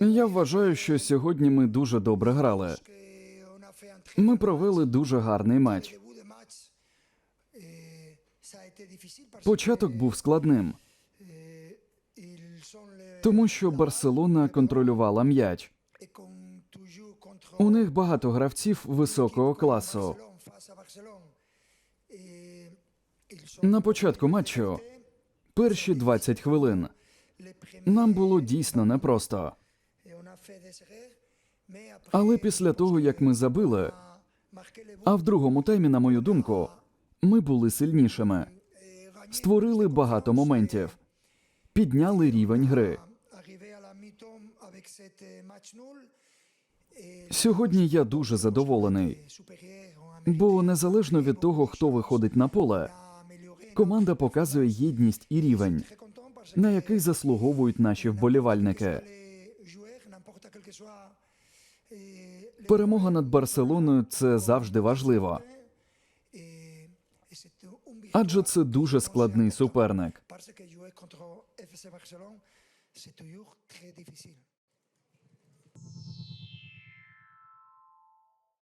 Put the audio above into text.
Я вважаю, що сьогодні ми дуже добре грали. Ми провели дуже гарний матч. Початок був складним, тому що Барселона контролювала м'яч. У них багато гравців високого класу. На початку матчу перші 20 хвилин нам було дійсно непросто. Але після того, як ми забили, а в другому таймі, на мою думку, ми були сильнішими, створили багато моментів, підняли рівень гри. Сьогодні я дуже задоволений, бо незалежно від того, хто виходить на поле, команда показує єдність і рівень, на який заслуговують наші вболівальники. Перемога над Барселоною це завжди важливо, адже це дуже складний суперник.